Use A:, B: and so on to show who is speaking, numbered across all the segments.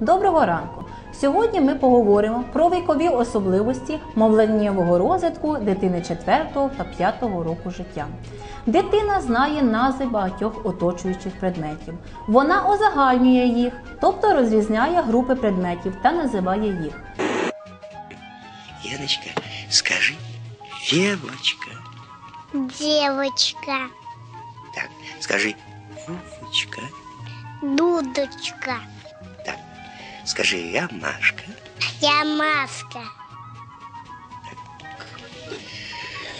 A: Доброго ранку! Сьогодні ми поговоримо про вікові особливості мовленнєвого розвитку дитини 4 та 5 року життя. Дитина знає назви багатьох оточуючих предметів. Вона узагальнює їх, тобто розрізняє групи предметів та називає їх.
B: Яночка, скажи, Февочка.
C: Девочка,
B: Так, скажи, Вовочка.
C: дудочка,
B: скажи, я Машка.
C: я маска,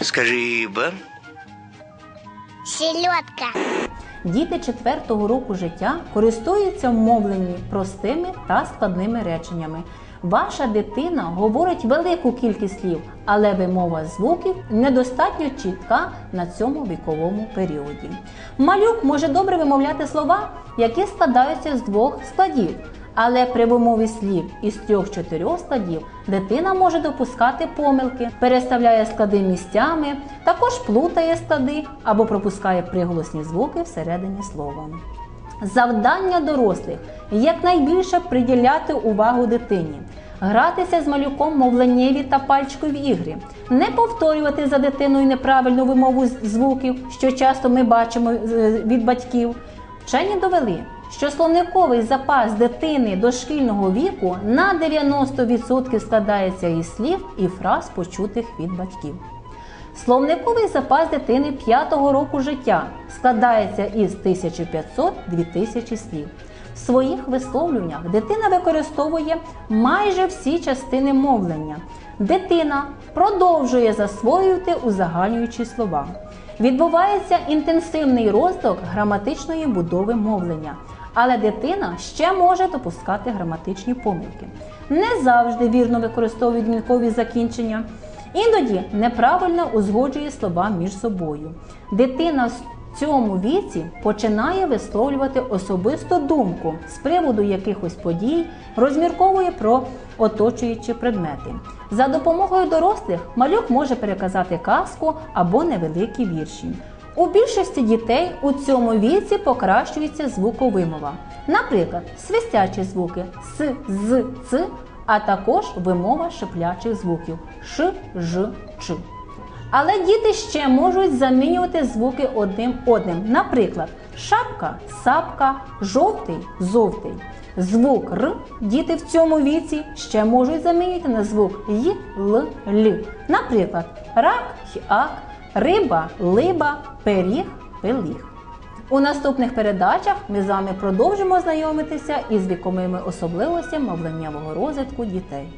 B: Скажи, Ба.
C: селедка,
A: Діти 4 року життя користуються в мовленні простими та складними реченнями. Ваша дитина говорить велику кількість слів, але вимова звуків недостатньо чітка на цьому віковому періоді. Малюк може добре вимовляти слова, які складаються з двох складів. Але при вимові слів із трьох-чотирьох складів дитина може допускати помилки, переставляє склади місцями, також плутає склади або пропускає приголосні звуки всередині слова. Завдання дорослих якнайбільше приділяти увагу дитині, гратися з малюком мовленнєві та пальчикові ігри, не повторювати за дитиною неправильну вимову звуків, що часто ми бачимо е, від батьків. Вчені довели, що словниковий запас дитини дошкільного віку на 90% складається із слів і фраз, почутих від батьків. Словниковий запас дитини 5 року життя складається із 1500-2000 слів. В своїх висловлюваннях дитина використовує майже всі частини мовлення. Дитина продовжує засвоювати узагальнюючі слова. Відбувається інтенсивний розвиток граматичної будови мовлення, але дитина ще може допускати граматичні помилки. Не завжди вірно використовує відмінкові закінчення. Іноді неправильно узгоджує слова між собою. Дитина в цьому віці починає висловлювати особисту думку з приводу якихось подій, розмірковує про оточуючі предмети. За допомогою дорослих малюк може переказати казку або невеликі вірші. У більшості дітей у цьому віці покращується звуковимова. Наприклад, свистячі звуки с, з, ц, а також вимова шиплячих звуків ш, ж, ч. Але діти ще можуть замінювати звуки одним одним. Наприклад, шапка, сапка, жовтий, зовтий. Звук Р діти в цьому віці ще можуть замінювати на звук Й, Л, Л. Наприклад, рак, хак, риба, либа, пиріг, пиліг. У наступних передачах ми з вами продовжимо знайомитися із віковими особливостями мовленнєвого розвитку дітей.